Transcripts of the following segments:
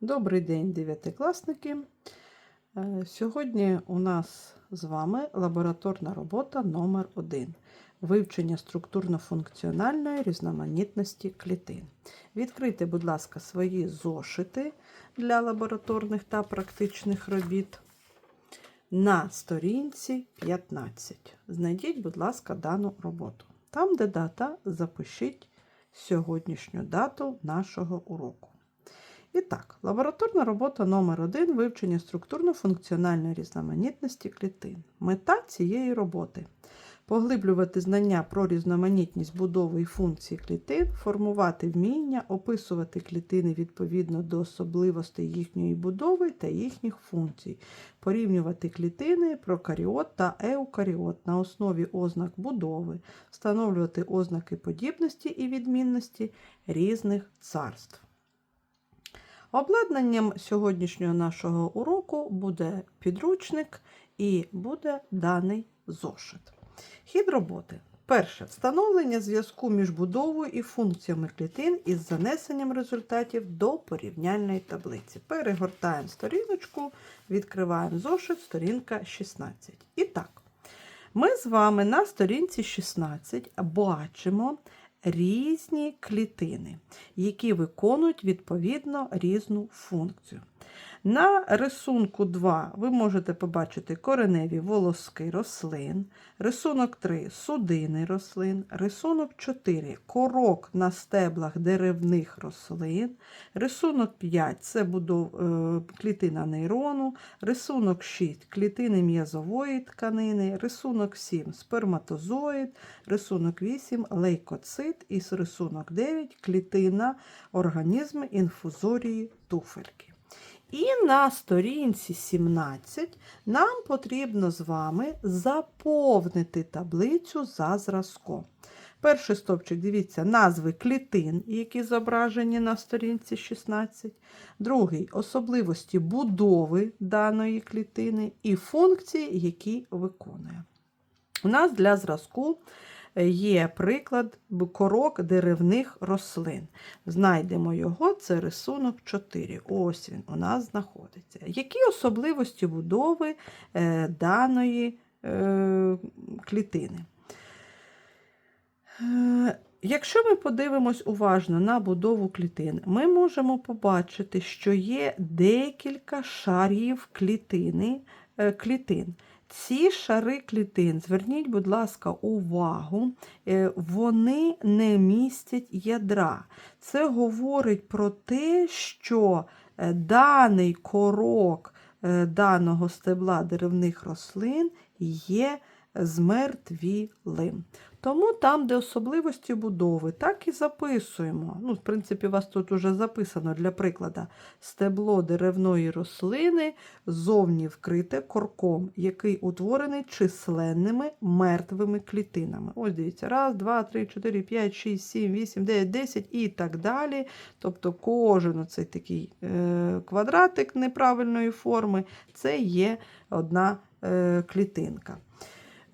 Добрий день, дев'ятикласники. Е, Сьогодні у нас з вами лабораторна робота номер 1 Вивчення структурно-функціональної різноманітності клітин. Відкрийте, будь ласка, свої зошити для лабораторних та практичних робіт на сторінці 15. Знайдіть, будь ласка, дану роботу. Там, де дата, запишіть сьогоднішню дату нашого уроку. І так, лабораторна робота номер 1 вивчення структурно-функціональної різноманітності клітин. Мета цієї роботи поглиблювати знання про різноманітність будови і функції клітин, формувати вміння, описувати клітини відповідно до особливостей їхньої будови та їхніх функцій, порівнювати клітини прокаріот та еукаріот на основі ознак будови, встановлювати ознаки подібності і відмінності різних царств. Обладнанням сьогоднішнього нашого уроку буде підручник і буде даний зошит. Хід роботи. Перше. Встановлення зв'язку між будовою і функціями клітин із занесенням результатів до порівняльної таблиці. Перегортаємо сторіночку, відкриваємо зошит, сторінка 16. І так, ми з вами на сторінці 16 бачимо різні клітини, які виконують відповідно різну функцію. На рисунку 2 ви можете побачити кореневі волоски рослин, рисунок 3 судини рослин, рисунок 4 корок на стеблах деревних рослин, рисунок 5 це будов... е, клітина нейрону, рисунок 6 клітини м'язової тканини, рисунок 7 сперматозоїд, рисунок 8 лейкоцит і рисунок 9 клітина організми інфузорії туфельки. І на сторінці 17 нам потрібно з вами заповнити таблицю за зразком. Перший стовпчик, дивіться, назви клітин, які зображені на сторінці 16. Другий особливості будови даної клітини і функції, які виконує. У нас для зразку є приклад корок деревних рослин. Знайдемо його, це рисунок 4. Ось він у нас знаходиться. Які особливості будови е, даної е, клітини? Е, Якщо ми подивимось уважно на будову клітин, ми можемо побачити, що є декілька шарів клітини, клітин. Ці шари клітин, зверніть, будь ласка, увагу, е, вони не містять ядра. Це говорить про те, що е, даний корок е, даного стебла деревних рослин є змертвілим. Тому там, де особливості будови, так і записуємо. Ну, В принципі, у вас тут вже записано для прикладу. Стебло деревної рослини зовні вкрите корком, який утворений численними мертвими клітинами. Ось дивіться, раз, два, три, чотири, п'ять, шість, сім, вісім, дев'ять, десять і так далі. Тобто кожен оцей такий е, квадратик неправильної форми це є одна е, клітинка.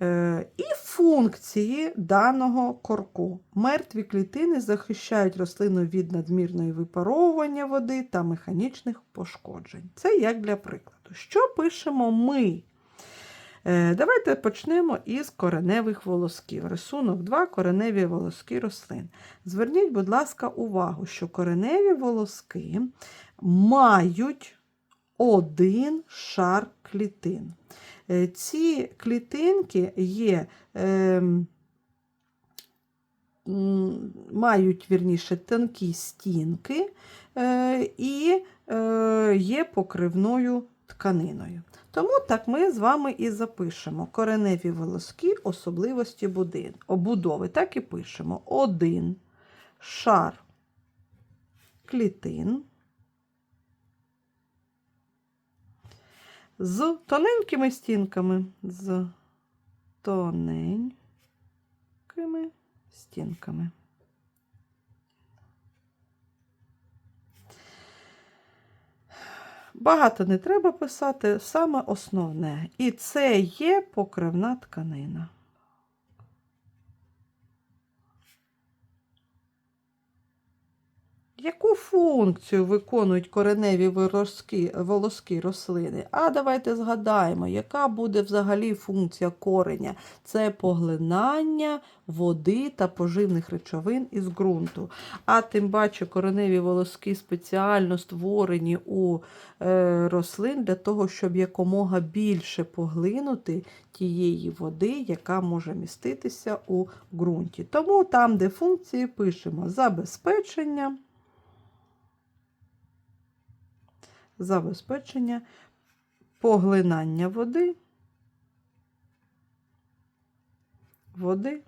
Е, І функції даного корку. Мертві клітини захищають рослину від надмірної випаровування води та механічних пошкоджень. Це як для прикладу. Що пишемо ми? Е, Давайте почнемо із кореневих волосків. Рисунок 2 кореневі волоски рослин. Зверніть, будь ласка, увагу, що кореневі волоски мають один шар клітин. Е, Ці клітинки є, е, мають вірніше, тонкі стінки е, і е, є покривною тканиною. Тому так ми з вами і запишемо кореневі волоски особливості будин, обудови. Так і пишемо один шар клітин. З тоненькими стінками. З тоненькими стінками. Багато не треба писати, саме основне. І це є покривна тканина. Яку функцію виконують кореневі волоски, волоски рослини? А давайте згадаємо, яка буде взагалі функція кореня? Це поглинання води та поживних речовин із ґрунту. А тим паче кореневі волоски спеціально створені у е, рослин для того, щоб якомога більше поглинути тієї води, яка може міститися у ґрунті. Тому там, де функції, пишемо забезпечення, забезпечення поглинання води, води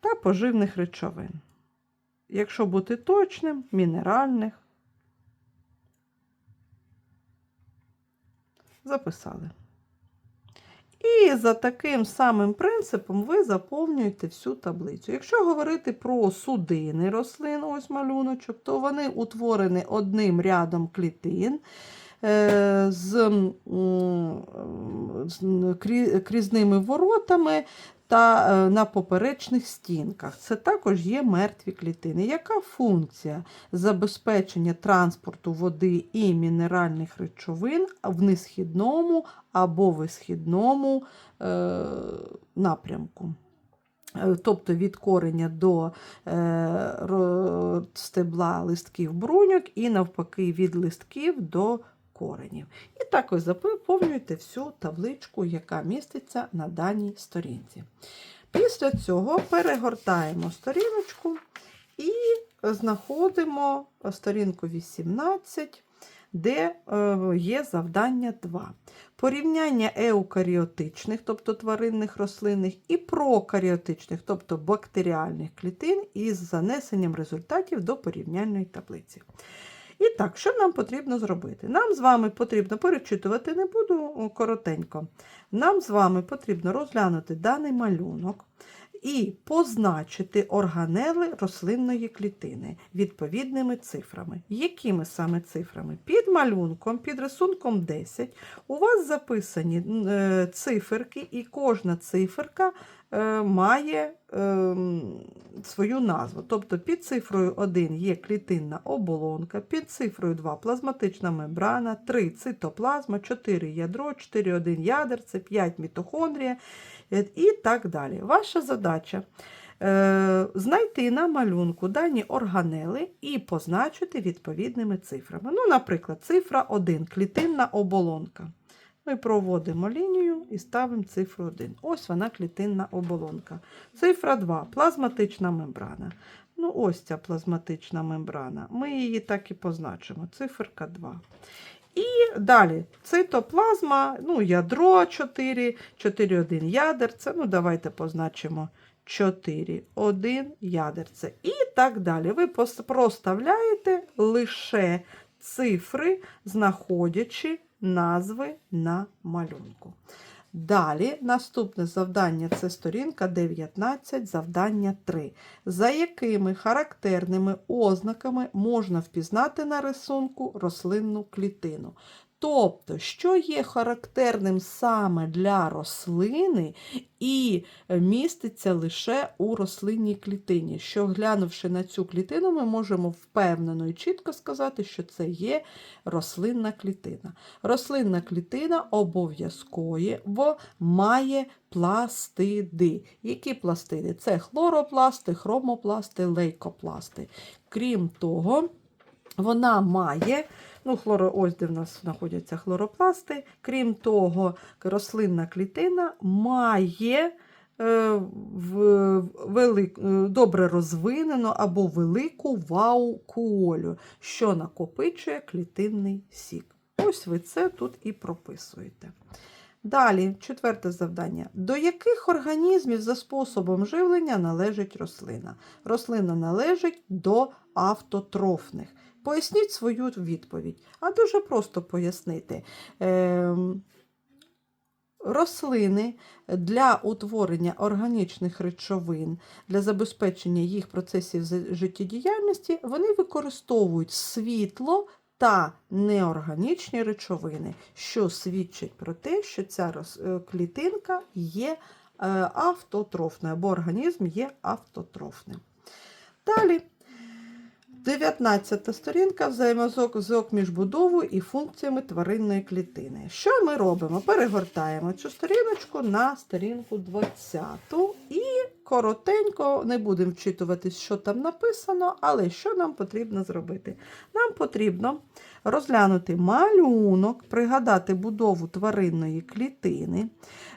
та поживних речовин. Якщо бути точним, мінеральних. Записали. І за таким самим принципом ви заповнюєте всю таблицю. Якщо говорити про судини рослин, ось малюночок, то вони утворені одним рядом клітин е, з крі- крізними воротами та е, на поперечних стінках. Це також є мертві клітини. Яка функція забезпечення транспорту води і мінеральних речовин в несхідному або висхідному е, напрямку? Е, Тобто від кореня до е, стебла листків бруньок і навпаки від листків до коренів. І також заповнюєте всю табличку, яка міститься на даній сторінці. Після цього перегортаємо сторіночку і знаходимо сторінку 18, де е, є завдання 2. Порівняння еукаріотичних, тобто тваринних рослинних, і прокаріотичних, тобто бактеріальних клітин, із занесенням результатів до порівняльної таблиці. І так, що нам потрібно зробити? Нам з вами потрібно перечитувати, не буду коротенько. Нам з вами потрібно розглянути даний малюнок і позначити органели рослинної клітини відповідними цифрами. Якими саме цифрами? Під малюнком, під рисунком 10 у вас записані е, циферки, і кожна циферка має е, свою назву. Тобто під цифрою 1 є клітинна оболонка, під цифрою 2 плазматична мембрана, 3 цитоплазма, 4 ядро, 4 1 ядерце, 5 мітохондрія е, і так далі. Ваша задача е, знайти на малюнку дані органели і позначити відповідними цифрами. Ну, наприклад, цифра 1 клітинна оболонка. Ми проводимо лінію і ставимо цифру 1. Ось вона клітинна оболонка. Цифра 2 плазматична мембрана. Ну, ось ця плазматична мембрана. Ми її так і позначимо. Циферка 2. І далі цитоплазма, ну, ядро 4, 4, 1 ядерце. Ну, давайте позначимо 4, 1 ядерце. І так далі. Ви проставляєте лише цифри, знаходячи назви на малюнку. Далі наступне завдання це сторінка 19, завдання 3. За якими характерними ознаками можна впізнати на рисунку рослинну клітину? Тобто, що є характерним саме для рослини і міститься лише у рослинній клітині. Що глянувши на цю клітину, ми можемо впевнено і чітко сказати, що це є рослинна клітина. Рослинна клітина обов'язково має пластиди. Які пластиди? Це хлоропласти, хромопласти, лейкопласти. Крім того, вона має, ну, хлоро, ось де в нас знаходяться хлоропласти. Крім того, рослинна клітина має е, в, велик, е, добре розвинену або велику ваукуолю, що накопичує клітинний сік. Ось ви це тут і прописуєте. Далі, четверте завдання. До яких організмів за способом живлення належить рослина? Рослина належить до автотрофних. Поясніть свою відповідь. А дуже просто пояснити. Ем, Рослини для утворення органічних речовин, для забезпечення їх процесів життєдіяльності, вони використовують світло та неорганічні речовини, що свідчить про те, що ця е, клітинка є е, автотрофною, або організм є автотрофним. Далі. 19 сторінка взаємозв'язок між будовою і функціями тваринної клітини. Що ми робимо? Перегортаємо цю сторіночку на сторінку 20 і коротенько не будемо вчитуватись, що там написано, але що нам потрібно зробити? Нам потрібно розглянути малюнок, пригадати будову тваринної клітини.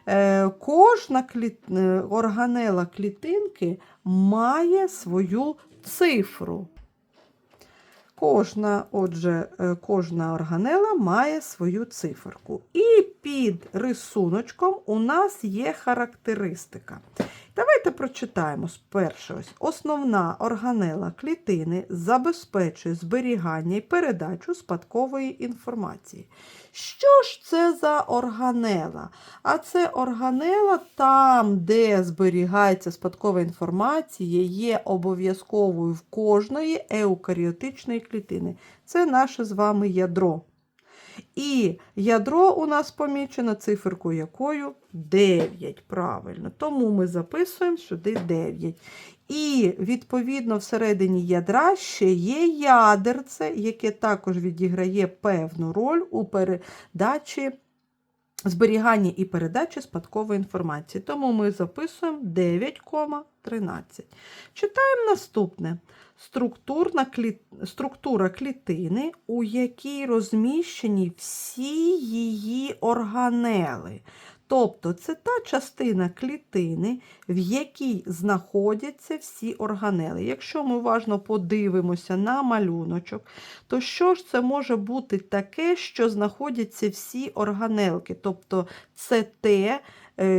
Е, Кожна кліт... е, органела клітинки має свою цифру. Кожна, отже, е, кожна органела має свою циферку. І під рисуночком у нас є характеристика. Давайте прочитаємо спершу. Основна органела клітини забезпечує зберігання і передачу спадкової інформації. Що ж це за органела? А це органела там, де зберігається спадкова інформація, є обов'язковою в кожної еукаріотичної клітини. Це наше з вами ядро. І ядро у нас помічено циферкою якою 9. Правильно. Тому ми записуємо сюди 9. І, відповідно, всередині ядра ще є ядерце, яке також відіграє певну роль у передачі, зберіганні і передачі спадкової інформації. Тому ми записуємо 9,13. Читаємо наступне. Структурна клі... Структура клітини, у якій розміщені всі її органели. Тобто це та частина клітини, в якій знаходяться всі органели. Якщо ми уважно подивимося на малюночок, то що ж це може бути таке, що знаходяться всі органелки? Тобто це те,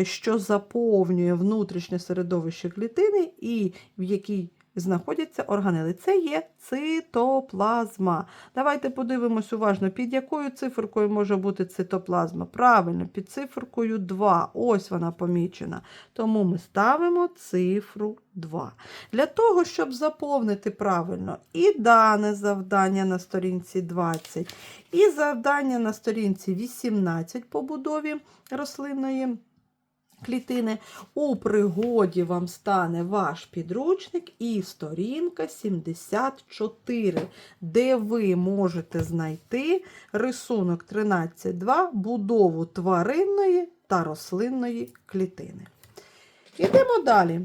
що заповнює внутрішнє середовище клітини і в якій знаходяться органели. Це є цитоплазма. Давайте подивимось уважно, під якою циферкою може бути цитоплазма. Правильно, під циферкою 2. Ось вона помічена. Тому ми ставимо цифру 2. Для того, щоб заповнити правильно і дане завдання на сторінці 20, і завдання на сторінці 18 по будові рослинної клітини. У пригоді вам стане ваш підручник і сторінка 74, де ви можете знайти рисунок 13.2 будову тваринної та рослинної клітини. Ідемо далі.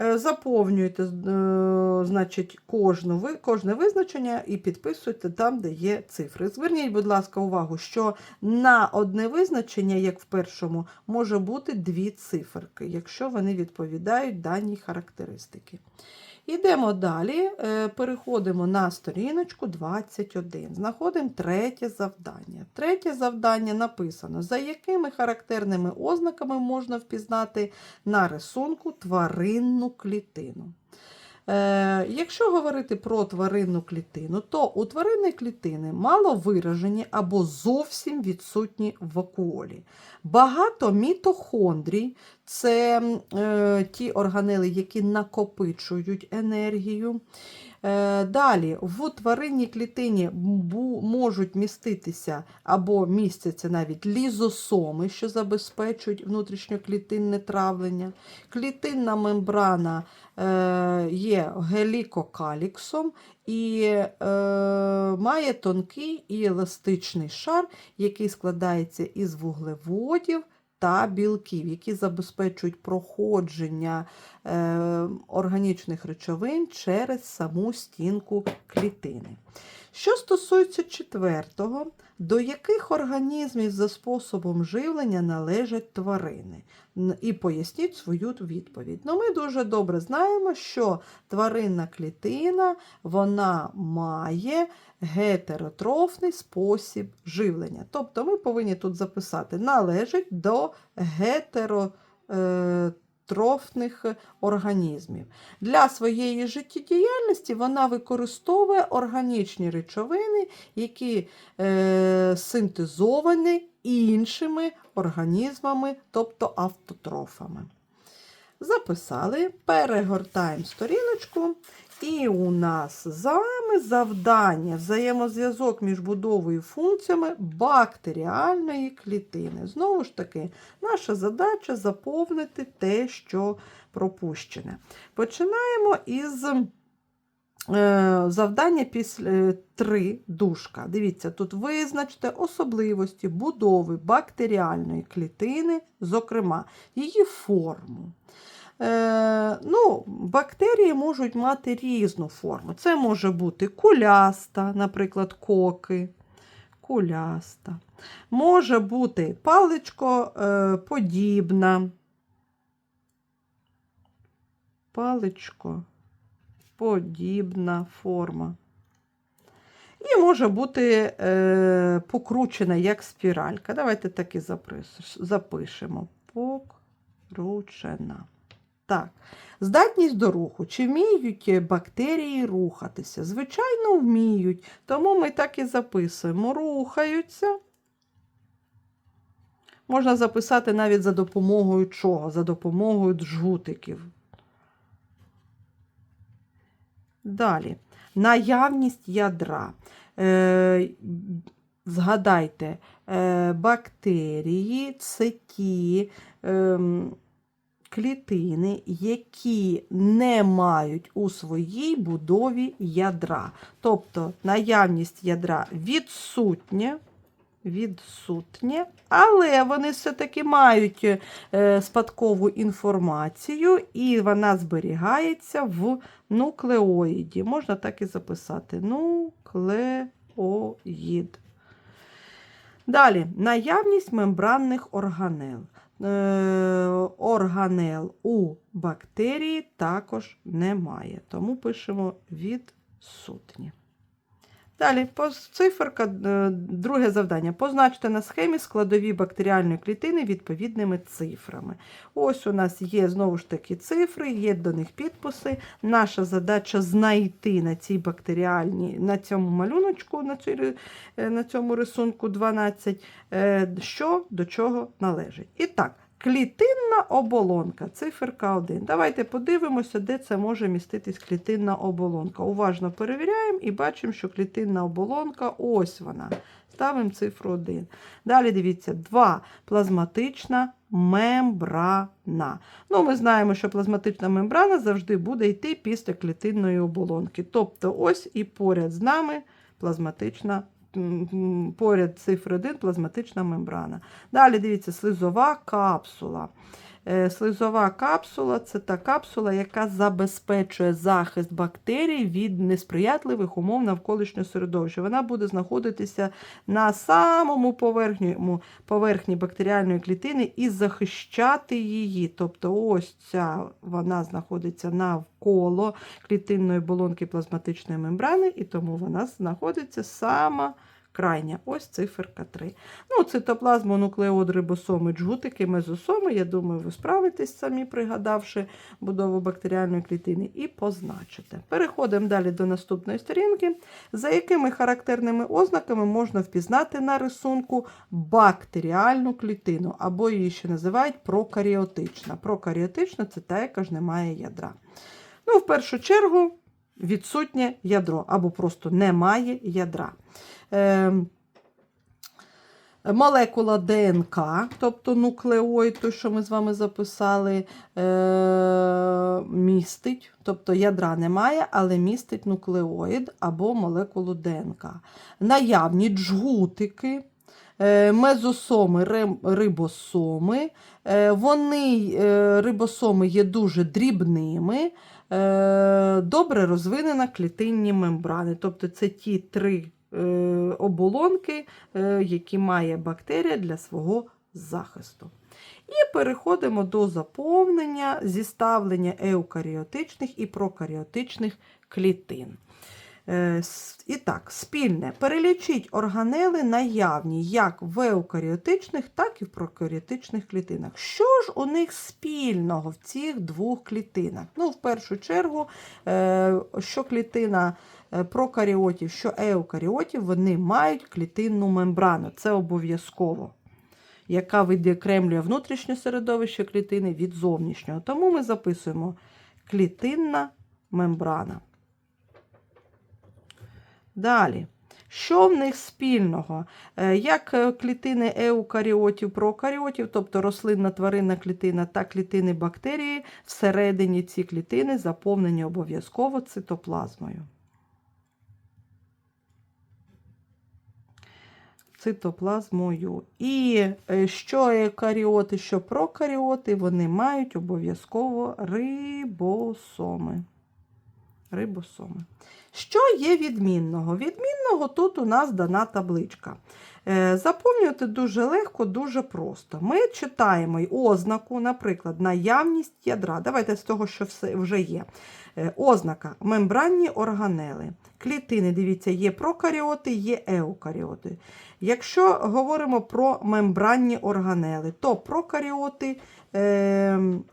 Е, Заповнюйте е, значить, кожну, кожне визначення і підписуйте там, де є цифри. Зверніть, будь ласка, увагу, що на одне визначення, як в першому, може бути дві циферки, якщо вони відповідають даній характеристики. Йдемо далі, е, переходимо на сторіночку 21. Знаходимо третє завдання. Третє завдання написано, за якими характерними ознаками можна впізнати на рисунку тваринну клітину. Е, якщо говорити про тваринну клітину, то у тваринної клітини мало виражені або зовсім відсутні вакуолі. Багато мітохондрій це е, ті органели, які накопичують енергію. Е, Далі в тваринній клітині можуть міститися або містяться навіть лізосоми, що забезпечують внутрішньоклітинне травлення. Клітинна мембрана е, є гелікокаліксом і е, має тонкий і еластичний шар, який складається із вуглеводів та білків, які забезпечують проходження е, органічних речовин через саму стінку клітини. Що стосується четвертого, до яких організмів за способом живлення належать тварини? І поясніть свою відповідь. Ну, ми дуже добре знаємо, що тваринна клітина вона має гетеротрофний спосіб живлення. Тобто ми повинні тут записати належить до гетеротрофних організмів. Для своєї життєдіяльності вона використовує органічні речовини, які е, синтезовані іншими організмами, тобто автотрофами. Записали, перегортаємо сторіночку, і у нас з вами завдання взаємозв'язок між будовою і функціями бактеріальної клітини. Знову ж таки, наша задача заповнити те, що пропущене. Починаємо із е, завдання після 3 дужка. Дивіться, тут визначте особливості будови бактеріальної клітини, зокрема, її форму. Е, ну, бактерії можуть мати різну форму. Це може бути куляста, наприклад, коки. Куляста. Може бути паличко е, подібна. Подібна форма. І може бути е, покручена як спіралька. Давайте так і запишемо. Покручена. Так. Здатність до руху. Чи вміють бактерії рухатися? Звичайно, вміють. Тому ми так і записуємо. Рухаються. Можна записати навіть за допомогою чого? За допомогою джгутиків. Далі. Наявність ядра. Е, згадайте, е, бактерії це ті е, клітини, які не мають у своїй будові ядра. Тобто наявність ядра відсутня. Відсутнє, але вони все-таки мають е, спадкову інформацію, і вона зберігається в нуклеоїді. Можна так і записати. Нуклеоїд. Далі, наявність мембранних органел. Е, Органел у бактерії також немає, тому пишемо відсутні. Далі, циферка, е, друге завдання. Позначте на схемі складові бактеріальної клітини відповідними цифрами. Ось у нас є знову ж таки цифри, є до них підписи. Наша задача знайти на цій бактеріальній, на цьому малюночку, на, цій, е, на цьому рисунку 12, е, що до чого належить. І так, клітинна оболонка, циферка 1. Давайте подивимося, де це може міститись клітинна оболонка. Уважно перевіряємо і бачимо, що клітинна оболонка ось вона. Ставимо цифру 1. Далі дивіться, 2. Плазматична мембрана. Ну, Ми знаємо, що плазматична мембрана завжди буде йти після клітинної оболонки. Тобто, ось і поряд з нами плазматична поряд цифри 1 плазматична мембрана. Далі дивіться, слизова капсула. Е, Слизова капсула це та капсула, яка забезпечує захист бактерій від несприятливих умов навколишнього середовища. Вона буде знаходитися на самому поверхньому поверхні бактеріальної клітини і захищати її. Тобто, ось ця вона знаходиться навколо клітинної болонки плазматичної мембрани, і тому вона знаходиться сама крайня. Ось циферка 3. Ну, цитоплазму, нуклеод, рибосоми, джгутики, мезосоми. Я думаю, ви справитесь самі, пригадавши будову бактеріальної клітини, і позначите. Переходимо далі до наступної сторінки, за якими характерними ознаками можна впізнати на рисунку бактеріальну клітину, або її ще називають прокаріотична. Прокаріотична це та, яка ж не має ядра. Ну, в першу чергу, відсутнє ядро, або просто немає ядра. Е, Молекула ДНК, тобто нуклеоїд, той, що ми з вами записали, е, містить, тобто ядра немає, але містить нуклеоїд або молекулу ДНК. Наявні джгутики, е, мезосоми, рибосоми. Е, Вони, е, рибосоми, є дуже дрібними. Е, Добре розвинена клітинні мембрани. Тобто це ті три е, оболонки, е, які має бактерія для свого захисту. І переходимо до заповнення зіставлення еукаріотичних і прокаріотичних клітин. Е, І так, спільне. Перелічіть органели наявні як в еукаріотичних, так і в прокаріотичних клітинах. Що ж у них спільного в цих двох клітинах? Ну, в першу чергу, е, що клітина е, прокаріотів, що еукаріотів, вони мають клітинну мембрану. Це обов'язково. Яка відокремлює внутрішнє середовище клітини від зовнішнього. Тому ми записуємо клітинна мембрана. Далі. Що в них спільного? Е, як е, клітини еукаріотів, прокаріотів, тобто рослинна тваринна клітина та клітини бактерії, всередині ці клітини заповнені обов'язково цитоплазмою. Цитоплазмою. І е, що еукаріоти, що прокаріоти, вони мають обов'язково рибосоми. Рибосоми. Що є відмінного? Відмінного тут у нас дана табличка. Е, Заповнювати дуже легко, дуже просто. Ми читаємо ознаку, наприклад, наявність ядра. Давайте з того, що все вже є. Е, Ознака мембранні органели. Клітини, дивіться, є прокаріоти, є еукаріоти. Якщо говоримо про мембранні органели, то прокаріоти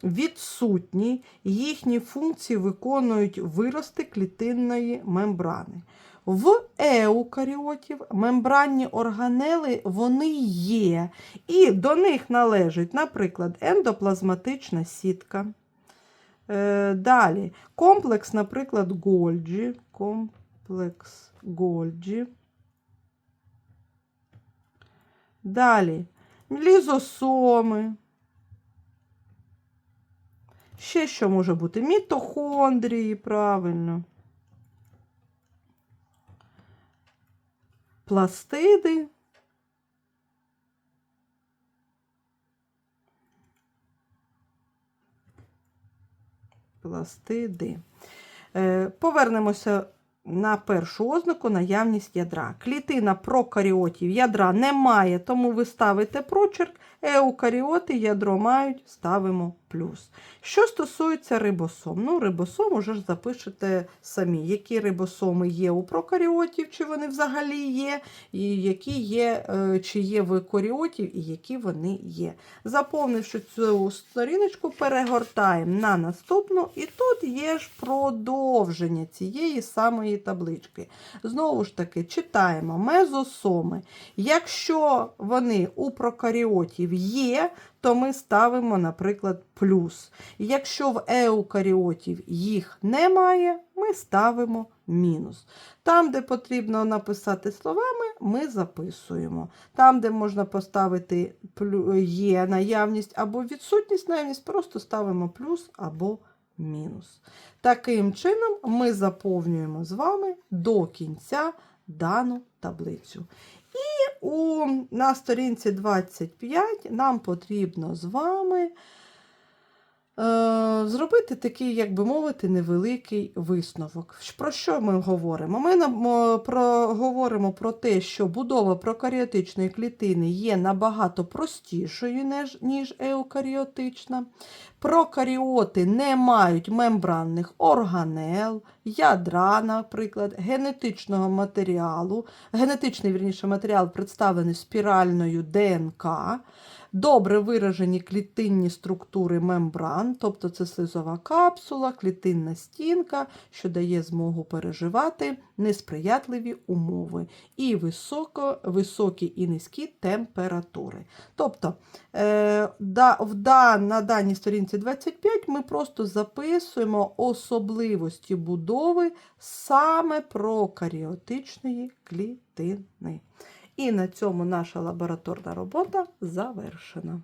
відсутні, їхні функції виконують вирости клітинної мембрани. В еукаріотів мембранні органели вони є, і до них належить, наприклад, ендоплазматична сітка. Е, далі комплекс, наприклад, Гольджі. Комплекс Гольджі. Далі лізосоми. Ще що може бути? Мітохондрії, правильно. Пластиди. Пластиди. Е, Повернемося на першу ознаку наявність ядра. Клітина прокаріотів ядра немає, тому ви ставите прочерк. Еукаріоти ядро мають, ставимо плюс. Що стосується рибосом, ну рибосом уже ж запишете самі, які рибосоми є у прокаріотів, чи вони взагалі є, і які є, е, чи є в коріотів, і які вони є. Заповнивши цю сторіночку, перегортаємо на наступну, і тут є ж продовження цієї самої таблички. Знову ж таки, читаємо мезосоми. Якщо вони у прокаріотів є, то ми ставимо, наприклад, плюс. Якщо в еукаріотів їх немає, ми ставимо мінус. Там, де потрібно написати словами, ми записуємо. Там, де можна поставити є наявність або відсутність наявність, просто ставимо плюс або мінус. Таким чином, ми заповнюємо з вами до кінця дану таблицю. У, на сторінці 25 нам потрібно з вами зробити такий, як би мовити, невеликий висновок. Про що ми говоримо? Ми е, говоримо про те, що будова прокаріотичної клітини є набагато простішою, ніж еукаріотична. Прокаріоти не мають мембранних органел, ядра, наприклад, генетичного матеріалу. Генетичний вірніше, матеріал представлений спіральною ДНК. Добре виражені клітинні структури мембран, тобто це слизова капсула, клітинна стінка, що дає змогу переживати несприятливі умови і високо, високі і низькі температури. Тобто е, да, в да, на даній сторінці 25 ми просто записуємо особливості будови саме прокаріотичної клітини. І на цьому наша лабораторна робота завершена.